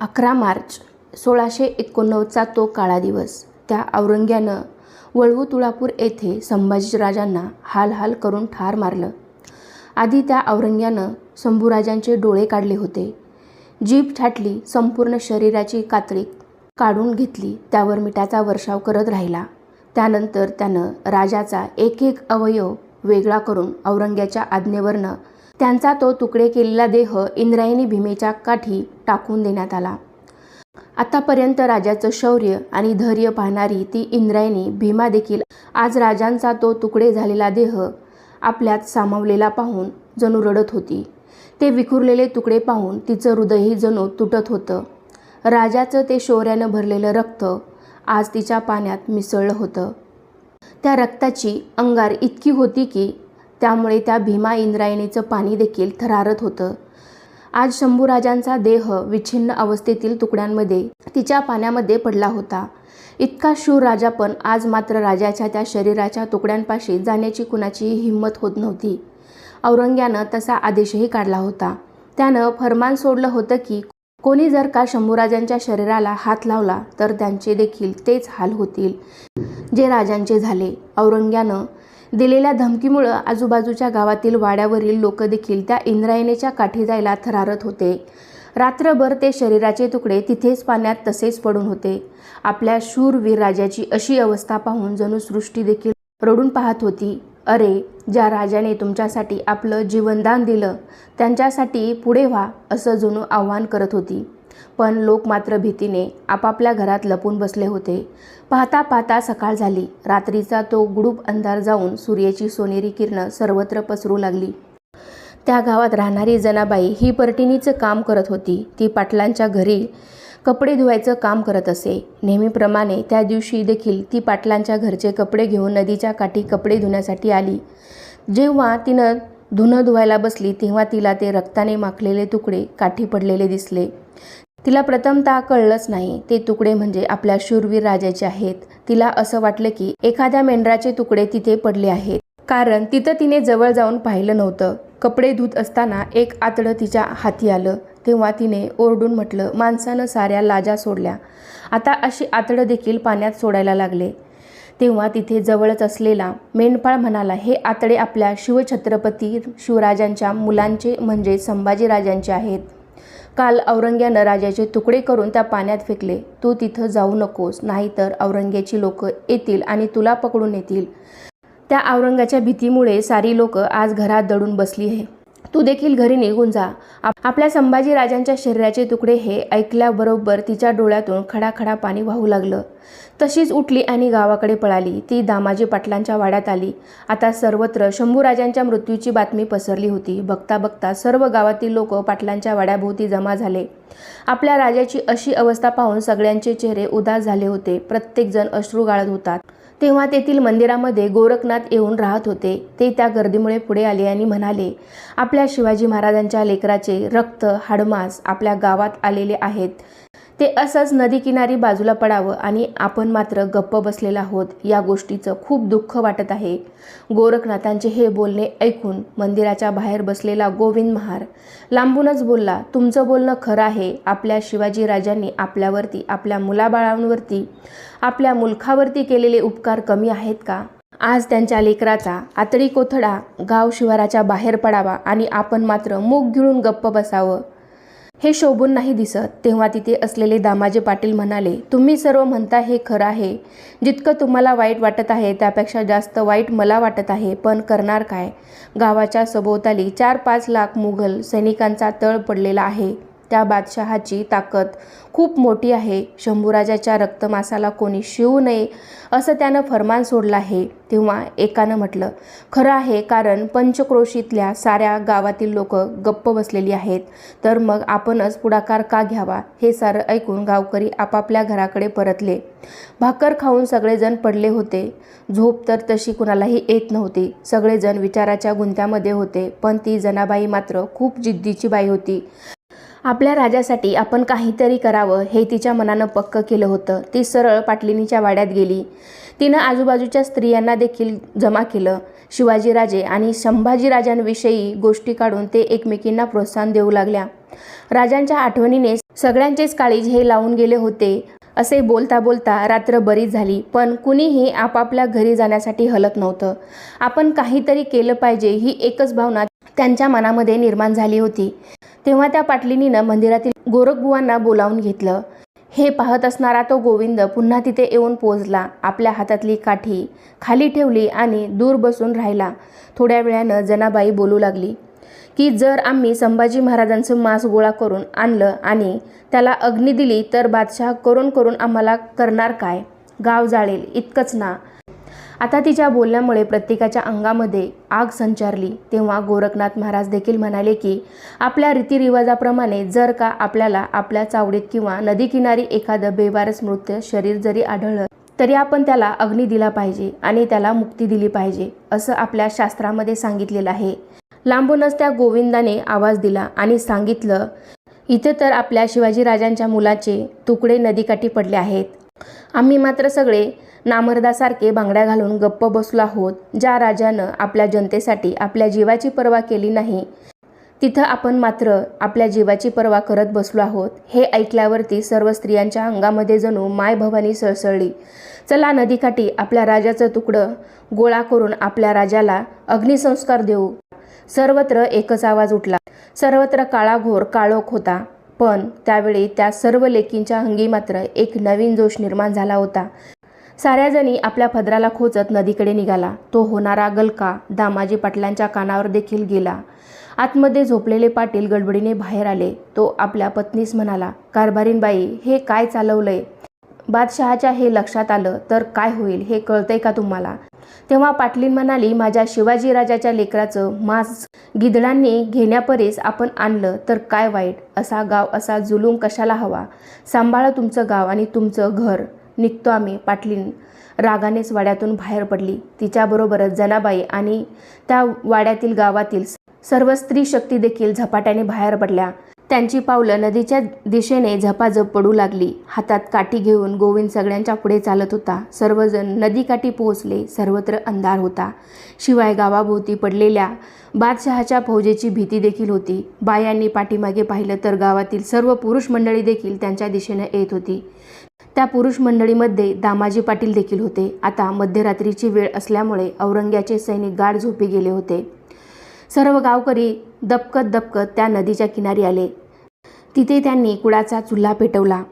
अकरा मार्च सोळाशे एकोणनव्वदचा तो काळा दिवस. त्या औरंग्यानं वळवू तुळापूर येथे संभाजीराजांना हाल हाल करून ठार मारलं. आधी त्या औरंग्यानं शंभूराजांचे डोळे काढले होते. जीभ छाटली संपूर्ण शरीराची कातळी काढून घेतली त्यावर मिठाचा वर्षाव करत राहिला. त्यानंतर त्यानं राजाचा एक एक अवयव वेगळा करून औरंग्याच्या आज्ञेवरनं त्यांचा तो तुकडे केलेला देह इंद्रायणी भीमेच्या काठी टाकून देण्यात आला. आतापर्यंत राजाचं शौर्य आणि धैर्य पाहणारी ती इंद्रायणी भीमा देखील आज राजांचा तो तुकडे झालेला देह आपल्यात सामावलेला पाहून जणू रडत होती. ते विखुरलेले तुकडे पाहून तिचं हृदयही जणू तुटत होतं. राजाचं ते शौर्यानं भरलेलं रक्त आज तिच्या पाण्यात मिसळलं होतं. त्या रक्ताची अंगार इतकी होती की त्यामुळे त्या भीमा इंद्रायणीचं पाणी देखील थरारत होतं. आज शंभूराजांचा देह विच्छिन्न अवस्थेतील तुकड्यांमध्ये तिच्या पाण्यामध्ये पडला होता. इतका शूर राजा पण आज मात्र राजाच्या त्या शरीराच्या तुकड्यांपाशी जाण्याची कुणाचीही हिंमत होत नव्हती. औरंग्यानं तसा आदेशही काढला होता. त्यानं फरमान सोडलं होतं की कोणी जर का शंभूराजांच्या शरीराला हात लावला तर त्यांचे देखील तेच हाल होतील. जे राजांचे झाले औरंग्यानं दिलेल्या धमकीमुळं आजूबाजूच्या गावातील वाड्यावरील लोक देखील त्या इंद्रायणीच्या काठी जायला थरारत होते. रात्रभर ते शरीराचे तुकडे तिथेच पाण्यात तसेच पडून होते. आपल्या शूरवीर राजाची अशी अवस्था पाहून जणू सृष्टी देखील रडून पाहत होती. अरे ज्या राजाने तुमच्यासाठी आपलं जीवनदान दिलं त्यांच्यासाठी पुढे व्हा असं जणू आव्हान करत होती. पण लोक मात्र भीतीने आपापल्या घरात लपून बसले होते. पाहता पाहता सकाळ झाली. रात्रीचा तो गुडूप अंधार जाऊन सूर्याची सोनेरी किरणं सर्वत्र पसरू लागली. त्या गावात राहणारी जनाबाई ही पर्टिनीचं काम करत होती. ती पाटलांच्या घरी कपडे धुवायचं काम करत असे. नेहमीप्रमाणे त्या दिवशी देखील ती पाटलांच्या घरचे कपडे घेऊन नदीच्या काठी कपडे धुण्यासाठी आली. जेव्हा तिनं धुनं धुवायला बसली तेव्हा तिला ते रक्ताने माखलेले तुकडे काठी पडलेले दिसले. तिला प्रथमतः कळलंच नाही ते तुकडे म्हणजे आपल्या शूरवीर राजाचे आहेत. तिला असं वाटलं की एखाद्या मेंढराचे तुकडे तिथे पडले आहेत. कारण तिथं तिने जवळ जाऊन पाहिलं नव्हतं. कपडे धुत असताना एक आतडं तिच्या हाती आलं. तेव्हा तिने ओरडून म्हटलं माणसानं साऱ्या लाजा सोडल्या. आता अशी आतडं देखील पाण्यात सोडायला लागले. तेव्हा तिथे जवळच असलेला मेंढपाळ म्हणाला हे आतडे आपल्या शिवछत्रपती शिवराजांच्या मुलांचे म्हणजे संभाजीराजांचे आहेत. काल औरंग्यानं राजाचे तुकडे करून त्या पाण्यात फेकले. तू तिथं जाऊ नकोस नाहीतर औरंग्याची लोक येतील आणि तुला पकडून येतील त्या औरंगाच्या भीतीमुळे सारी लोक आज घरात दडून बसली आहे. तू देखील घरी निघून जा. आपल्या संभाजी राजांच्या शरीराचे तुकडे हे ऐकल्याबरोबर तिच्या डोळ्यातून खडाखडा पाणी वाहू लागलं. तशीच उठली आणि गावाकडे पळाली. ती दामाजी पाटलांच्या वाड्यात आली. आता सर्वत्र शंभूराजांच्या मृत्यूची बातमी पसरली होती. बघता बघता सर्व गावातील लोक पाटलांच्या वाड्याभोवती जमा झाले. आपल्या राजाची अशी अवस्था पाहून सगळ्यांचे चेहरे उदास झाले होते. प्रत्येकजण अश्रू गाळत होतात तेव्हा तेथील मंदिरामध्ये गोरखनाथ येऊन राहत होते. ते त्या गर्दीमुळे पुढे आले आणि म्हणाले आपल्या शिवाजी महाराजांच्या लेकराचे रक्त हाडमास आपल्या गावात आलेले आहेत. ते असंच नदीकिनारी बाजूला पडावं आणि आपण मात्र गप्प बसलेला आहोत या गोष्टीचं खूप दुःख वाटत आहे. गोरखनाथांचे हे बोलणे ऐकून मंदिराच्या बाहेर बसलेला गोविंद महार लांबूनच बोलला तुमचं बोलणं खरं आहे. आपल्या शिवाजी राजांनी आपल्यावरती आपल्या मुलाबाळांवरती आपल्या मुलखावरती केलेले उपकार कमी आहेत का? आज त्यांच्या लेकराचा आतडी कोथडा गाव शिवाराच्या बाहेर पडावा आणि आपण मात्र मूग गिळून गप्प बसावं. हे शोभून नाही दिसत. तेव्हा तिथे असलेले दामाजी पाटील म्हणाले तुम्ही सर्व म्हणता हे खरं आहे. जितकं तुम्हाला वाईट वाटत आहे त्यापेक्षा जास्त वाईट मला वाटत आहे. पण करणार काय? गावाच्या सभोवताली चार पाच लाख मुघल सैनिकांचा तळ पडलेला आहे. त्या बादशहाची ताकद खूप मोठी आहे. शंभूराजाच्या रक्तमासाला कोणी शिवू नये असं त्यानं फरमान सोडलं आहे. तेव्हा एकानं म्हटलं खरं आहे कारण पंचक्रोशीतल्या साऱ्या गावातील लोक गप्प बसलेली आहेत. तर मग आपणच पुढाकार का घ्यावा हे सारं ऐकून गावकरी आपापल्या घराकडे परतले. भाकर खाऊन सगळेजण पडले होते. झोप तर तशी कुणालाही येत नव्हती. सगळेजण विचाराच्या गुंत्यामध्ये होते. पण ती जनाबाई मात्र खूप जिद्दीची बाई होती. आपल्या राजासाठी आपण काहीतरी करावं हे तिच्या मनानं पक्क केलं होतं. ती सरळ पाटलिनीच्या वाड्यात गेली. तिनं आजूबाजूच्या स्त्रियांना देखील जमा केलं. शिवाजीराजे आणि संभाजीराजांविषयी गोष्टी काढून ते एकमेकींना प्रोत्साहन देऊ लागल्या. राजांच्या आठवणीने सगळ्यांचेच काळीज हे लावून गेले होते. असे बोलता बोलता रात्र बरीच झाली पण कुणीही आपापल्या घरी जाण्यासाठी हलत नव्हतं. आपण काहीतरी केलं पाहिजे ही एकच भावना त्यांच्या मनामध्ये निर्माण झाली होती. तेव्हा त्या पाटलिनीनं मंदिरातील गोरखबुवांना बोलावून घेतलं. हे पाहत असणारा तो गोविंद पुन्हा तिथे येऊन पोचला आपल्या हातातली काठी खाली ठेवली आणि दूर बसून राहिला. थोड्या वेळानं जनाबाई बोलू लागली की जर आम्ही संभाजी महाराजांचं मांस गोळा करून आणलं आणि त्याला अग्नी दिली तर बादशाह करून करून आम्हाला करणार काय? गाव जाळेल इतकंच ना. आता तिच्या बोलण्यामुळे प्रत्येकाच्या अंगामध्ये आग संचारली. तेव्हा गोरखनाथ महाराज देखील म्हणाले की आपल्या रीतिरिवाजाप्रमाणे जर का आपल्याला आपल्या चावडीत किंवा नदीकिनारी एखादं बेवारस मृत शरीर जरी आढळलं तरी आपण त्याला अग्नी दिला पाहिजे आणि त्याला मुक्ती दिली पाहिजे असं आपल्या शास्त्रामध्ये सांगितलेलं आहे. लांबूनच त्या गोविंदाने आवाज दिला आणि सांगितलं इथं तर आपल्या शिवाजीराजांच्या मुलाचे तुकडे नदीकाठी पडले आहेत. आम्ही मात्र सगळे नामर्दासारखे बांगड्या घालून गप्प बसलो आहोत ज्या राजानं आपल्या जनतेसाठी आपल्या जीवाची पर्वा केली नाही. तिथं आपण मात्र आपल्या जीवाची पर्वा करत बसलो आहोत हे ऐकल्यावरती सर्व स्त्रियांच्या अंगामध्ये जणू माय भवानी सळसळली. चला नदीकाठी आपल्या राजाचं तुकडं गोळा करून आपल्या राजाला अग्निसंस्कार देऊ. सर्वत्र एकच आवाज उठला. सर्वत्र काळाघोर काळोख होता. पण त्यावेळी त्या सर्व लेकींच्या अंगी मात्र एक नवीन जोश निर्माण झाला होता. साऱ्याजणी आपल्या पदराला खोचत नदीकडे निघाला. तो होणारा गलका दामाजी पाटलांच्या कानावर देखील गेला. आतमध्ये झोपलेले पाटील गडबडीने बाहेर आले. तो आपल्या पत्नीस म्हणाला कारभारीनबाई हे काय चालवलंय? बादशहाच्या हे लक्षात आलं तर काय होईल हे कळतंय का तुम्हाला तेव्हा पाटलीन म्हणाली माझ्या शिवाजीराजाच्या लेकराचं मांस गिधडांनी घेण्यापरीस आपण आणलं तर काय वाईट? असा गाव असा जुलूम कशाला हवा? सांभाळा तुमचं गाव आणि तुमचं घर. निघतो आम्ही. पाटलीन रागानेच वाड्यातून बाहेर पडली. तिच्याबरोबरच जनाबाई आणि त्या वाड्यातील गावातील सर्व स्त्री शक्ती देखील झपाट्याने बाहेर पडल्या. त्यांची पावलं नदीच्या दिशेने झपाझप पडू लागली. हातात काठी घेऊन गोविंद सगळ्यांच्या पुढे चालत होता. सर्वजण नदीकाठी पोहोचले. सर्वत्र अंधार होता. शिवाय गावाभोवती पडलेल्या बादशहाच्या फौजेची भीती देखील होती. बायांनी पाठीमागे पाहिलं तर गावातील सर्व पुरुष मंडळी देखील त्यांच्या दिशेने येत होती. त्या पुरुष मंडळीमध्ये दामाजी पाटील देखील होते. आता मध्यरात्रीची वेळ असल्यामुळे औरंग्याचे सैनिक गाढ झोपी गेले होते. सर्व गावकरी दपकत दपकत त्या नदीच्या किनारी आले. तिथे त्यांनी कुडाचा चुल्हा पेटवला.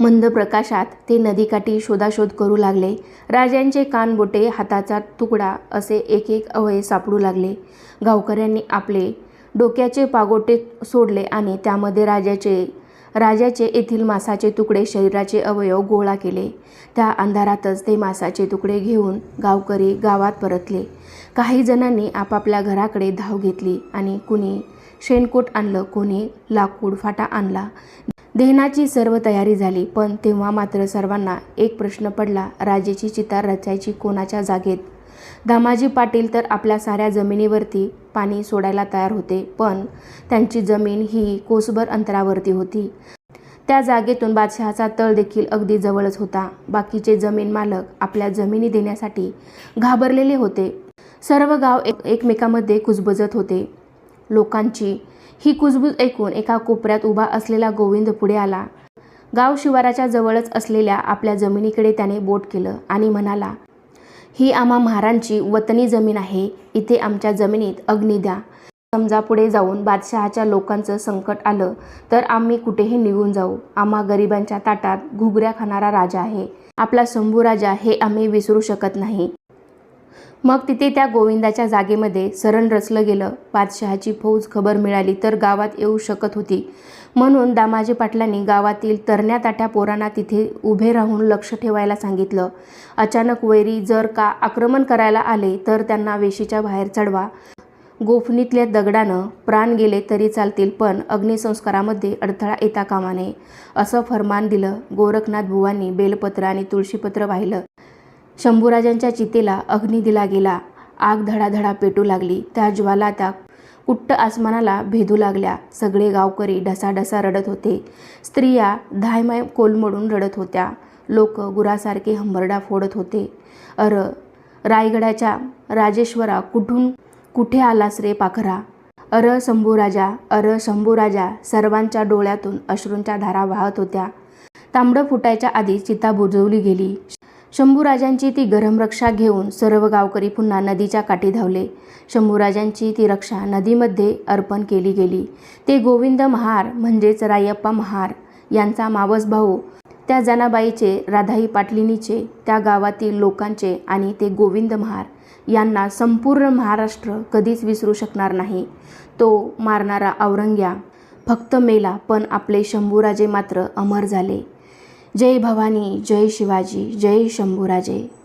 मंद प्रकाशात ते नदीकाठी शोधाशोध करू लागले. राजांचे कानबोटे हाताचा तुकडा असे एक एक अवयव सापडू लागले. गावकऱ्यांनी आपले डोक्याचे पागोटे सोडले आणि त्यामध्ये राजाचे राजाचे येथील मासाचे तुकडे शरीराचे अवयव गोळा केले. त्या अंधारातच ते मासाचे तुकडे घेऊन गावकरी गावात परतले. काही जणांनी आपापल्या घराकडे धाव घेतली आणि कुणी शेणकोट आणलं कोणी लाकूड फाटा आणला. दहनाची सर्व तयारी झाली पण तेव्हा मात्र सर्वांना एक प्रश्न पडला राजेची चिता रचायची कोणाच्या जागेत? दामाजी पाटील तर आपल्या साऱ्या जमिनीवरती पाणी सोडायला तयार होते पण त्यांची जमीन ही कोसभर अंतरावरती होती. त्या जागेतून बादशहाचा तळ देखील अगदी जवळच होता. बाकीचे जमीन मालक आपल्या जमिनी देण्यासाठी घाबरलेले होते. सर्व गाव एक एकमेकामध्ये कुजबजत होते. लोकांची ही कुजबूज ऐकून एका कोपऱ्यात उभा असलेला गोविंद पुढे आला. गाव शिवाराच्या जवळच असलेल्या आपल्या जमिनीकडे त्याने बोट केलं आणि म्हणाला ही आम्हा महारांची वतनी जमीन आहे. इथे आमच्या जमिनीत अग्नी द्या. समजा पुढे जाऊन बादशहाच्या लोकांचं संकट आलं तर आम्ही कुठेही निघून जाऊ. आम्हा गरिबांच्या ताटात घुगऱ्या खाणारा राजा आहे. आपला शंभू राजा हे आम्ही विसरू शकत नाही. मग तिथे त्या गोविंदाच्या जागेमध्ये सरण रचलं गेलं. बादशहाची फौज खबर मिळाली तर गावात येऊ शकत होती. म्हणून दामाजी पाटलांनी गावातील तरण्या ताट्या पोरांना तिथे उभे राहून लक्ष ठेवायला सांगितलं. अचानक वैरी जर का आक्रमण करायला आले तर त्यांना वेशीच्या बाहेर चढवा. गोफणीतल्या दगडानं प्राण गेले तरी चालतील पण अग्निसंस्कारामध्ये अडथळा येता कामा नये असं फरमान दिलं गोरखनाथ बुवांनी बेलपत्र आणि तुळशीपत्र वाहिलं. शंभूराजांच्या चितेला अग्नी दिला गेला. आग धडाधडा पेटू लागली. त्या ज्वाला त्या कुट्ट आसमानाला भेदू लागल्या. सगळे गावकरी ढसाढसा रडत होते. स्त्रिया धायमाय कोलमडून रडत होत्या. लोक गुरासारखे हंबरडा फोडत होते. अर रायगडाच्या राजेश्वरा कुठून कुठे आलास रे पाखरा? अर शंभूराजा अर शंभूराजा सर्वांच्या डोळ्यातून अश्रूंच्या धारा वाहत होत्या. तांबडं फुटायच्या आधी चिता बुजवली गेली. शंभूराजांची ती गरम रक्षा घेऊन सर्व गावकरी पुन्हा नदीच्या काठी धावले. शंभूराजांची ती रक्षा नदीमध्ये अर्पण केली गेली. ते गोविंद महार म्हणजेच रायप्पा महार यांचा मावस भाऊ त्या जनाबाईचे राधाई पाटलिनीचे त्या गावातील लोकांचे आणि ते गोविंद महार यांना संपूर्ण महाराष्ट्र कधीच विसरू शकणार नाही. तो मारणारा औरंग्या फक्त मेला पण आपले शंभूराजे मात्र अमर झाले. जय भवानी जय शिवाजी जय शंभूराजे.